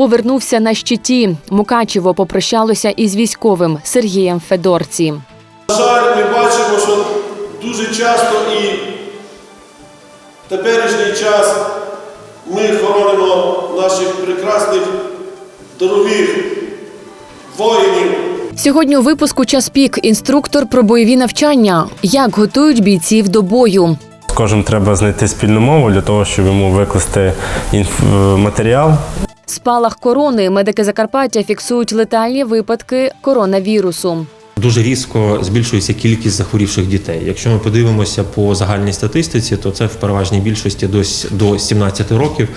повернувся на щиті. Мукачево попрощалося із військовим Сергієм Федорці. На жаль, ми бачимо, що дуже часто і в теперішній час ми хоронимо наших прекрасних, дорогих воїнів. Сьогодні у випуску час пік інструктор про бойові навчання. Як готують бійців до бою. З кожним треба знайти спільну мову для того, щоб йому викласти е, матеріал. Спалах корони медики Закарпаття фіксують летальні випадки коронавірусу. Дуже різко збільшується кількість захворівших дітей. Якщо ми подивимося по загальній статистиці, то це в переважній більшості дось до 17 років.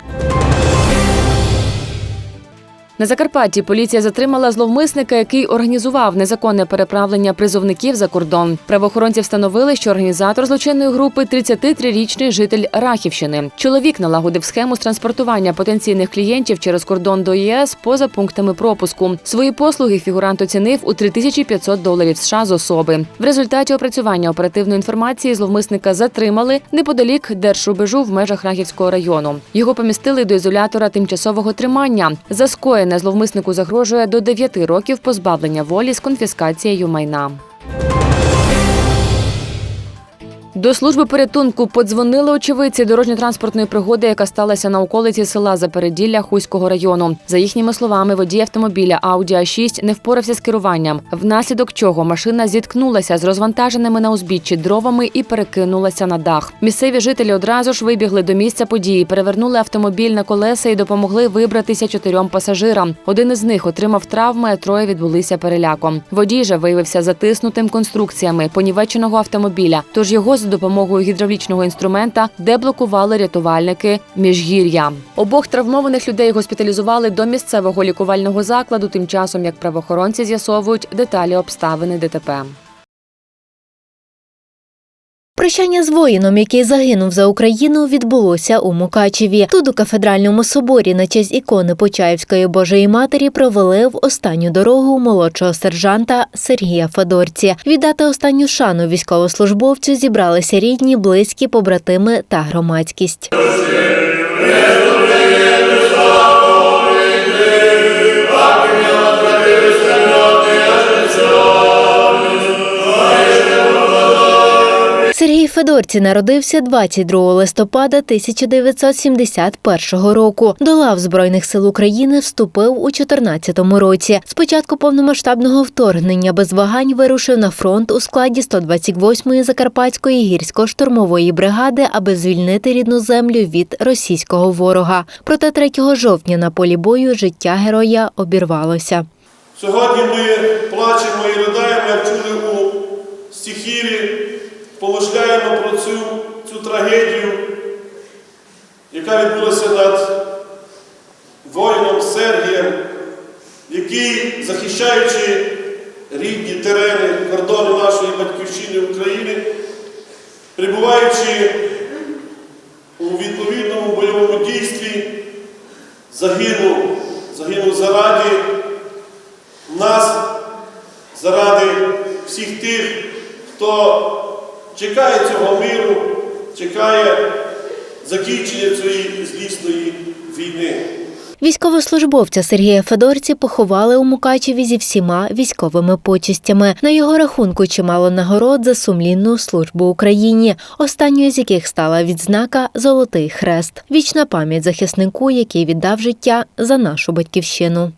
На Закарпатті поліція затримала зловмисника, який організував незаконне переправлення призовників за кордон. Правоохоронці встановили, що організатор злочинної групи – 33-річний житель Рахівщини. Чоловік налагодив схему з транспортування потенційних клієнтів через кордон до ЄС поза пунктами пропуску. Свої послуги фігурант оцінив у 3500 доларів США з особи. В результаті опрацювання оперативної інформації зловмисника затримали неподалік держрубежу в межах Рахівського району. Його помістили до ізолятора тимчасового тримання. За скоєне зловмиснику загрожує до 9 років позбавлення волі з конфіскацією майна. До служби порятунку подзвонили очевидці дорожньо-транспортної пригоди, яка сталася на околиці села Запереділля Хуського району. За їхніми словами, водій автомобіля Audi a 6 не впорався з керуванням, внаслідок чого машина зіткнулася з розвантаженими на узбіччі дровами і перекинулася на дах. Місцеві жителі одразу ж вибігли до місця події, перевернули автомобіль на колеса і допомогли вибратися чотирьом пасажирам. Один із них отримав травми, а троє відбулися переляком. Водій же виявився затиснутим конструкціями понівеченого автомобіля. Тож його за допомогою гідравлічного інструмента деблокували рятувальники міжгір'я. Обох травмованих людей госпіталізували до місцевого лікувального закладу. Тим часом як правоохоронці з'ясовують деталі обставини ДТП. Прощання з воїном, який загинув за Україну, відбулося у Мукачеві. Тут у кафедральному соборі на честь ікони Почаївської Божої Матері провели в останню дорогу молодшого сержанта Сергія Федорці. Віддати останню шану військовослужбовцю зібралися рідні, близькі, побратими та громадськість. Сергій Федорці народився 22 листопада 1971 року. До лав Збройних сил України вступив у 2014 році. З початку повномасштабного вторгнення без вагань вирушив на фронт у складі 128-ї Закарпатської гірсько-штурмової бригади, аби звільнити рідну землю від російського ворога. Проте 3 жовтня на полі бою життя героя обірвалося. Сьогодні ми плачемо і riдаємо, як чули у стихірі, помишляємо про цю, цю трагедію, яка відбулася над воїном Сергієм, який, захищаючи рідні терени, кордони нашої батьківщини України, перебуваючи у відповідному бойовому дійстві, загинув, загинув заради нас, заради всіх тих, хто чекає цього миру, чекає закінчення цієї злісної війни. Військовослужбовця Сергія Федорці поховали у Мукачеві зі всіма військовими почистями. На його рахунку чимало нагород за сумлінну службу Україні, останньою з яких стала відзнака Золотий хрест. Вічна пам'ять захиснику, який віддав життя за нашу батьківщину.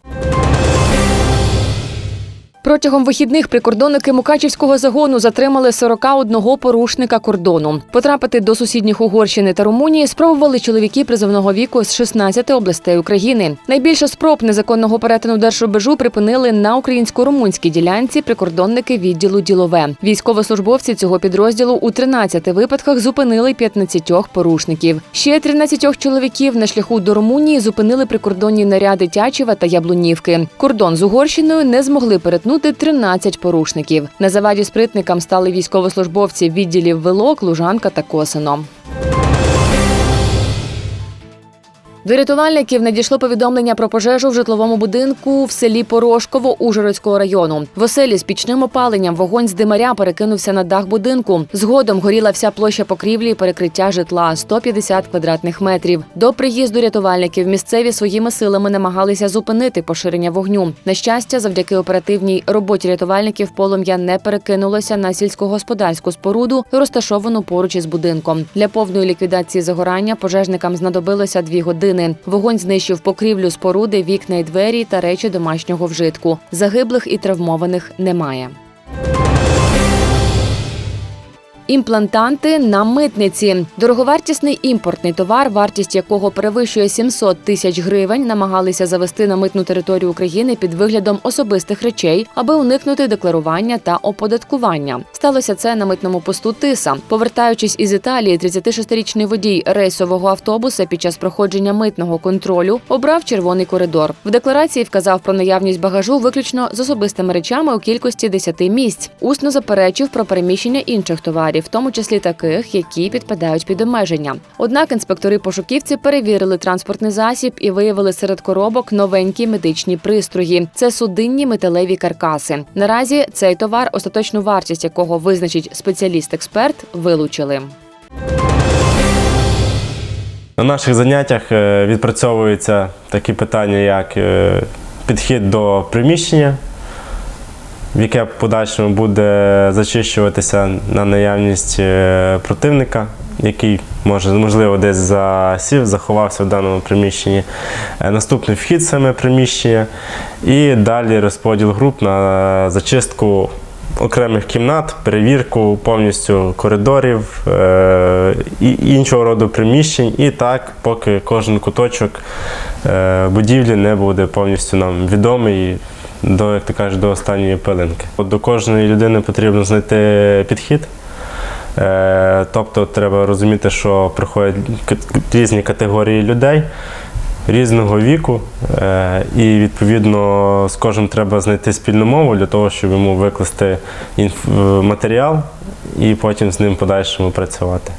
Протягом вихідних прикордонники Мукачівського загону затримали 41 порушника кордону. Потрапити до сусідніх Угорщини та Румунії спробували чоловіки призовного віку з 16 областей України. Найбільше спроб незаконного перетину держрубежу припинили на українсько-румунській ділянці прикордонники відділу ділове. Військовослужбовці цього підрозділу у 13 випадках зупинили 15 порушників. Ще 13 чоловіків на шляху до Румунії зупинили прикордонні наряди Тячева та Яблунівки. Кордон з Угорщиною не змогли перетнути 13 порушників. На заваді спритникам стали військовослужбовці відділів Вилок, Лужанка та Косино. До рятувальників надійшло повідомлення про пожежу в житловому будинку в селі Порошково Ужгородського району. В оселі з пічним опаленням вогонь з димаря перекинувся на дах будинку. Згодом горіла вся площа покрівлі і перекриття житла 150 квадратних метрів. До приїзду рятувальників місцеві своїми силами намагалися зупинити поширення вогню. На щастя, завдяки оперативній роботі рятувальників полум'я не перекинулося на сільськогосподарську споруду, розташовану поруч із будинком. Для повної ліквідації загорання пожежникам знадобилося дві години. Вогонь знищив покрівлю споруди, вікна й двері та речі домашнього вжитку. Загиблих і травмованих немає. Імплантанти на митниці. Дороговартісний імпортний товар, вартість якого перевищує 700 тисяч гривень, намагалися завести на митну територію України під виглядом особистих речей, аби уникнути декларування та оподаткування. Сталося це на митному посту Тиса. Повертаючись із Італії, 36-річний водій рейсового автобуса під час проходження митного контролю обрав червоний коридор. В декларації вказав про наявність багажу виключно з особистими речами у кількості 10 місць. Усно заперечив про переміщення інших товарів, в тому числі таких, які підпадають під обмеження. Однак інспектори пошуківці перевірили транспортний засіб і виявили серед коробок новенькі медичні пристрої. Це судинні металеві каркаси. Наразі цей товар, остаточну вартість якого визначить спеціаліст-експерт, вилучили. На наших заняттях е, відпрацьовуються такі питання, як е, підхід до приміщення, яке в подальшому буде зачищуватися на наявність е, противника, який може, можливо, десь засів, заховався в даному приміщенні. Е, Наступний вхід саме приміщення і далі розподіл груп на зачистку окремих кімнат, перевірку повністю коридорів е, і іншого роду приміщень. І так, поки кожен куточок е, будівлі не буде повністю нам відомий до, як ти кажеш, до останньої пилинки. От До кожної людини потрібно знайти підхід. Е, Тобто треба розуміти, що приходять різні категорії людей різного віку, е, і відповідно з кожним треба знайти спільну мову для того, щоб йому викласти е, матеріал і потім з ним подальшому працювати.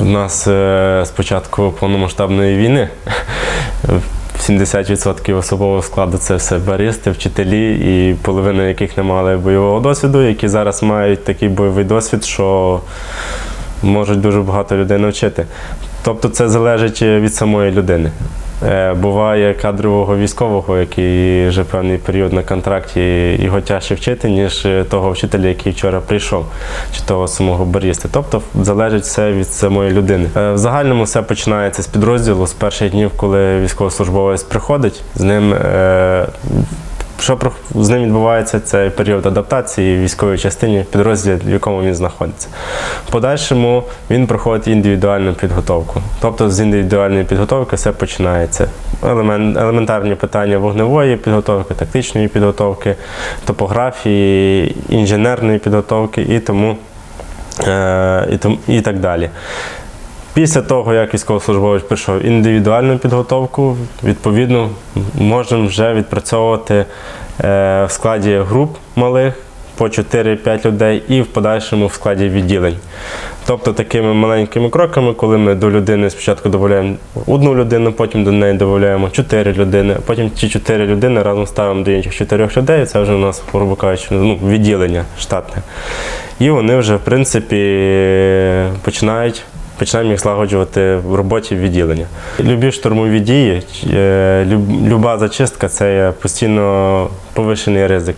У нас з початку повномасштабної війни 70% особового складу це все баристи, вчителі, і половина яких не мали бойового досвіду, які зараз мають такий бойовий досвід, що можуть дуже багато людей навчити. Тобто це залежить від самої людини. Е, Буває кадрового військового, який вже певний період на контракті, його тяжче вчити, ніж того вчителя, який вчора прийшов, чи того самого баріста. Тобто залежить все від самої людини. Е, В загальному все починається з підрозділу, з перших днів, коли військовослужбовець приходить, з ним. Що з ним відбувається, це період адаптації в військовій частині підрозділі, в якому він знаходиться. Подальшому він проходить індивідуальну підготовку. Тобто з індивідуальної підготовки все починається. Елемент, елементарні питання вогневої підготовки, тактичної підготовки, топографії, інженерної підготовки і тому, е, і, і так далі. Після того, як військовослужбовець пройшов індивідуальну підготовку, відповідно, можемо вже відпрацьовувати е, в складі груп малих по 4-5 людей і в подальшому в складі відділень. Тобто такими маленькими кроками, коли ми до людини спочатку додаємо одну людину, потім до неї додаємо 4 людини, потім ці 4 людини разом ставимо до інших 4 людей, це вже у нас, грубо кажучи, ну, відділення штатне. І вони вже, в принципі, починають починаємо їх злагоджувати в роботі відділення. Любі штурмові дії, е, люба зачистка це постійно повищений ризик.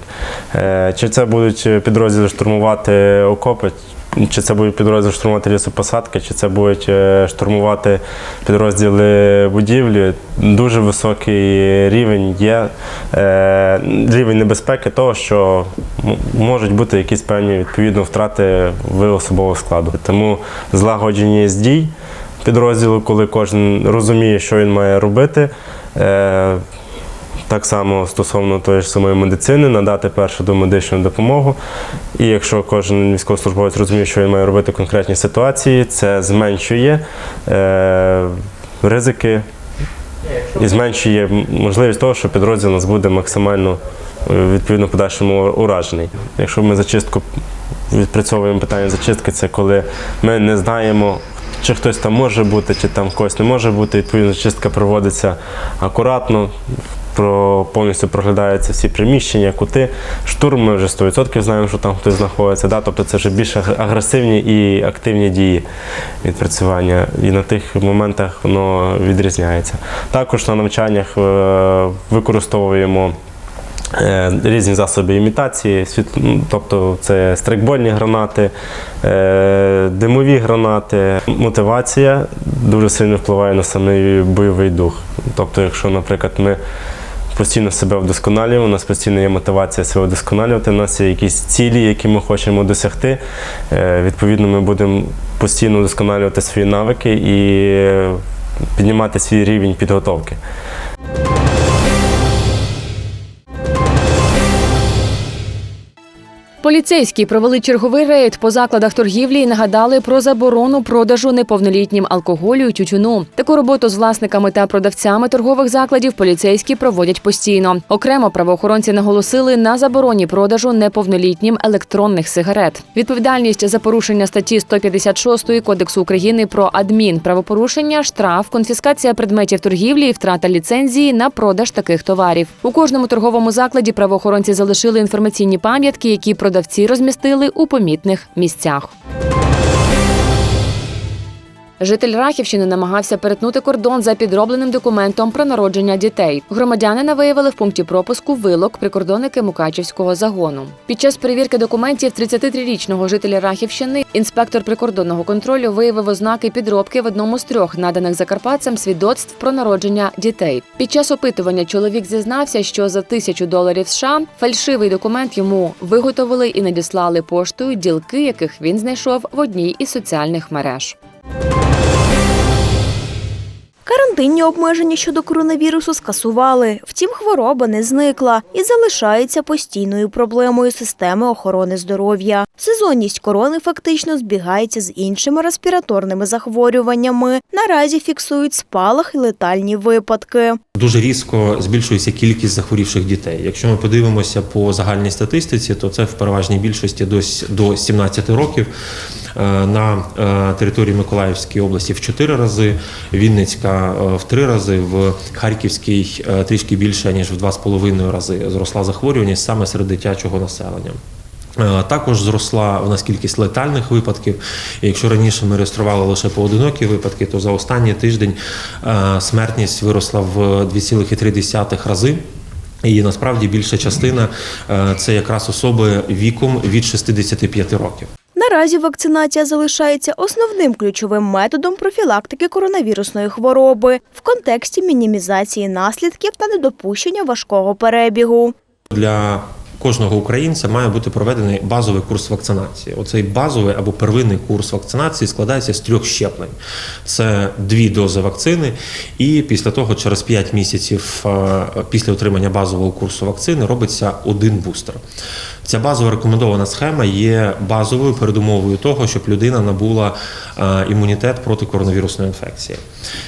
Е, Чи це будуть підрозділи штурмувати окопи, чи це будуть підрозділи штурмувати лісопосадки, чи це будуть е, штурмувати підрозділи будівлі. Дуже високий рівень є е, рівень небезпеки того, що можуть бути якісь певні відповідно втрати в особового складу. Тому злагодженість дій підрозділу, коли кожен розуміє, що він має робити. Так само стосовно тої ж самої медицини, надати першу домедичну допомогу. І якщо кожен військовослужбовець розуміє, що він має робити в конкретній ситуації, це зменшує е, ризики і зменшує можливість того, що підрозділ у нас буде максимально е, відповідно подальшому уражений. Якщо ми зачистку відпрацьовуємо питання зачистки, це коли ми не знаємо, чи хтось там може бути, чи там когось не може бути. Відповідно, чистка проводиться акуратно, про, повністю проглядаються всі приміщення, кути. Штурм ми вже 100% знаємо, що там хтось знаходиться. Да? Тобто це вже більш агресивні і активні дії відпрацювання. І на тих моментах воно відрізняється. Також на навчаннях е, використовуємо. Е, Різні засоби імітації, ну, тобто це страйкбольні гранати, е, димові гранати. Мотивація дуже сильно впливає на самий бойовий дух. Тобто, якщо, наприклад, ми постійно себе вдосконалюємо, у нас постійно є мотивація себе вдосконалювати, у нас є якісь цілі, які ми хочемо досягти. Е, Відповідно, ми будемо постійно вдосконалювати свої навики і е, піднімати свій рівень підготовки. Поліцейські провели черговий рейд по закладах торгівлі і нагадали про заборону продажу неповнолітнім алкоголю і тютюну. Таку роботу з власниками та продавцями торгових закладів поліцейські проводять постійно. Окремо правоохоронці наголосили на забороні продажу неповнолітнім електронних сигарет. Відповідальність за порушення статті 156 Кодексу України про адмінправопорушення, штраф, конфіскація предметів торгівлі і втрата ліцензії на продаж таких товарів. У кожному торговому закладі правоохоронці залишили інформаційні пам'ятки, які продавці розмістили у помітних місцях. Житель Рахівщини намагався перетнути кордон за підробленим документом про народження дітей. Громадянина виявили в пункті пропуску вилок прикордонники Мукачівського загону. Під час перевірки документів 33-річного жителя Рахівщини інспектор прикордонного контролю виявив ознаки підробки в одному з трьох наданих закарпатцям свідоцтв про народження дітей. Під час опитування чоловік зізнався, що за тисячу доларів США фальшивий документ йому виготовили і надіслали поштою ділки, яких він знайшов в одній із соціальних мереж. Карантинні обмеження щодо коронавірусу скасували. Втім, хвороба не зникла і залишається постійною проблемою системи охорони здоров'я. Сезонність корони фактично збігається з іншими респіраторними захворюваннями. Наразі фіксують спалах і летальні випадки. Дуже різко збільшується кількість захворівших дітей. Якщо ми подивимося по загальній статистиці, то це в переважній більшості до, до 17 років. Е, На е, території Миколаївської області в 4 рази, Вінницька е, в 3 рази, в Харківській трішки більше ніж в 2,5 рази зросла захворюваність саме серед дитячого населення. Е, Також зросла в нас кількість летальних випадків. Якщо раніше ми реєстрували лише поодинокі випадки, то за останній тиждень е, смертність виросла в 2,3 рази. І насправді більша частина е, це якраз особи віком від 65 років. Наразі вакцинація залишається основним ключовим методом профілактики коронавірусної хвороби в контексті мінімізації наслідків та недопущення важкого перебігу. Для кожного українця має бути проведений базовий курс вакцинації. Оцей базовий або первинний курс вакцинації складається з трьох щеплень: це дві дози вакцини, і після того, через 5 місяців е, після отримання базового курсу вакцини, робиться один бустер. Ця базова рекомендована схема є базовою передумовою того, щоб людина набула е, імунітет проти коронавірусної інфекції.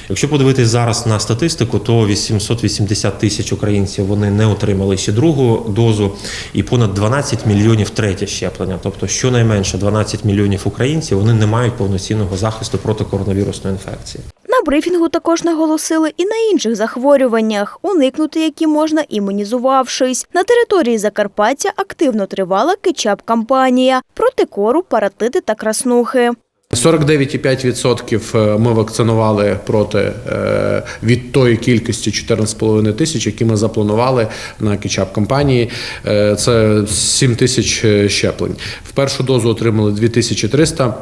Якщо подивитись зараз на статистику, то 880 тисяч українців вони не отримали ще другу дозу, і понад 12 мільйонів третє щеплення. Тобто, щонайменше 12 мільйонів українців вони не мають повноцінного захисту проти коронавірусної інфекції. Брифінгу також наголосили і на інших захворюваннях, уникнути які можна імунізувавшись. На території Закарпаття активно тривала кетчап-кампанія проти кору, паратити та краснухи. 49,5% ми вакцинували проти е, від тої кількості 14,5 тисяч, які ми запланували на кетчап кампанії. Е, Це 7 тисяч е, щеплень. В першу дозу отримали 2300.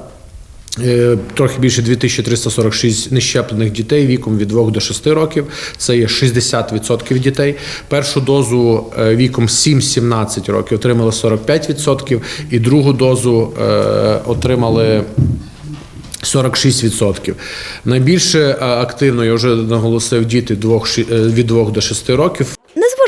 Е, Трохи більше 2346 нещеплених дітей віком від 2 до 6 років. Це є 60% дітей. Першу дозу е, віком 7-17 років отримали 45%, і другу дозу е, отримали 46%. Найбільше активно, я вже наголосив, діти від 2 до 6 років.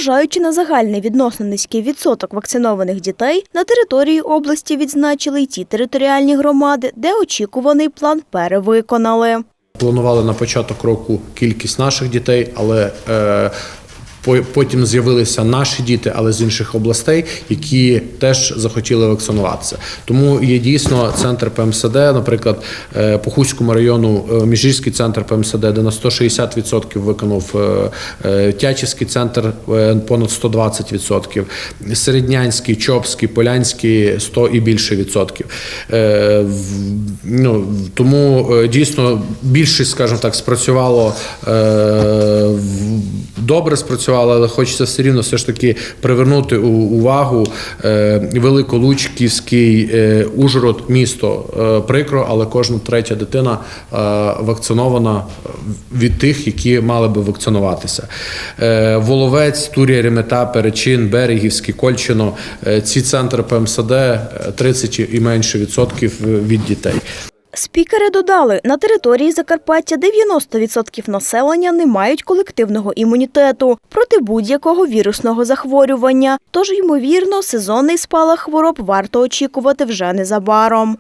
Незважаючи на загальний відносно низький відсоток вакцинованих дітей, на території області відзначили й ті територіальні громади, де очікуваний план перевиконали. Планували на початок року кількість наших дітей, але е, потім з'явилися наші діти, але з інших областей, які теж захотіли вакцинуватися. Тому є дійсно центр ПМСД, наприклад, е, по Хуському району е, Міжгірський центр ПМСД, де на 160% виконав е, Тячівський центр понад 120%, Середнянський, Чопський, Полянський 100 і більше відсотків. Ну, тому дійсно більшість, скажімо так, спрацювало добре спрацювало, але хочеться все рівно все ж таки привернути увагу е, Великолучківський е, Ужгород, місто е, прикро, але кожна третя дитина вакцинована від тих, які мали би вакцинуватися. Воловець, Турія, Ремета, Перечин, Берегівський, Кольчино. Ці центри ПМСД е, 30 і менше відсотків від дітей. Спікери додали, на території Закарпаття 90% населення не мають колективного імунітету проти будь-якого вірусного захворювання. Тож, ймовірно, сезонний спалах хвороб варто очікувати вже незабаром.